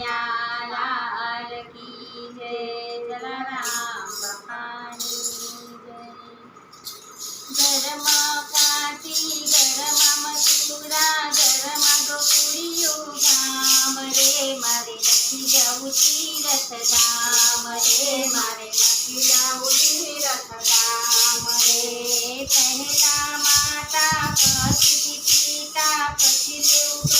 कन्हैया लाल की जय। जलाराम बखानी जय। गरमा काटी गरमा मसूरा गरमा गोपुरियो धाम रे। मारे लखी जाऊ तीरथ धाम मारे लखी जाऊ तीरथ धाम पहला माता, पति पिता, पति देव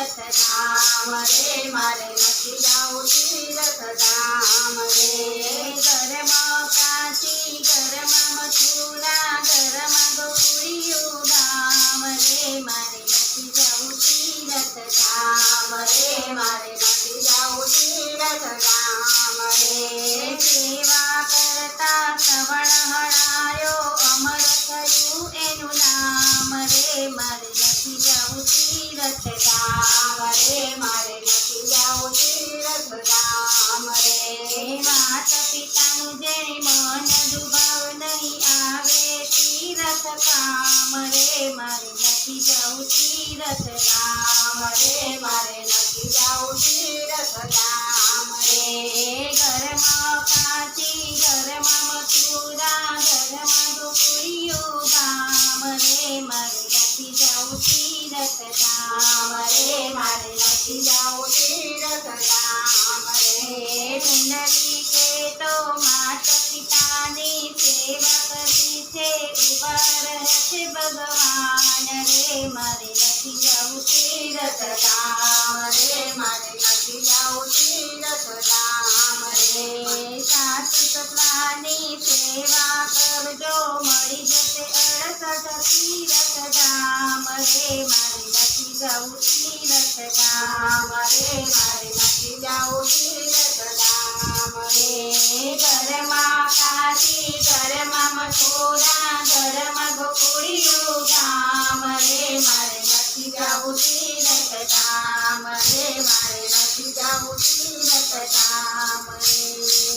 તીરથ રે મારે નથી જવું તીરથ ધામ રે ઘરમાં કાચી ઘરમાં મથુરા ઘરમાં ગોકુળિયું ધામ રે મારે નથી જવું તીરથ ધામ રે મારે નથી જવું તીરથ ધામ રે સેવા કરતા મારે નથી જવું તીરથ ધામ રે મારે નથી જવું તીરથ ધામ માત પિતાનું જેને મન દુભાવ નહીં આવે તીરથ કામ મારે નથી જવું તીરથ ધામ રે મારે નથી જવું તીરથ ધામ રે ઘરમાં કાચી, ઘરમાં મથુરા, ઘરમાં ગોકુળિયું ગામ રે મારે रसदाम रे मारे नची जाओ तेरा सदाम रे कुंडली के तो माता पिता ने सेवा करी थे उबर है भगवान रे मारे नची जाओ तेरा सदाम रे मारे नची जाओ तेरा सदाम रे सासु ससुरानी सेवा कर जो मरी जैसे अड़सठ तीरथ दाम મારે નથી જાઉં તીરથ ધામ રે મારે નથી જવું તીરથ ધામ રે ઘરમાં કાશી ઘરમાં મથુરા ઘરમાં ગોકુળિયું ગામ રે મારે નથી જવું તીરથ ધામ રે મારે નથી જવું તીરથ ધામ રે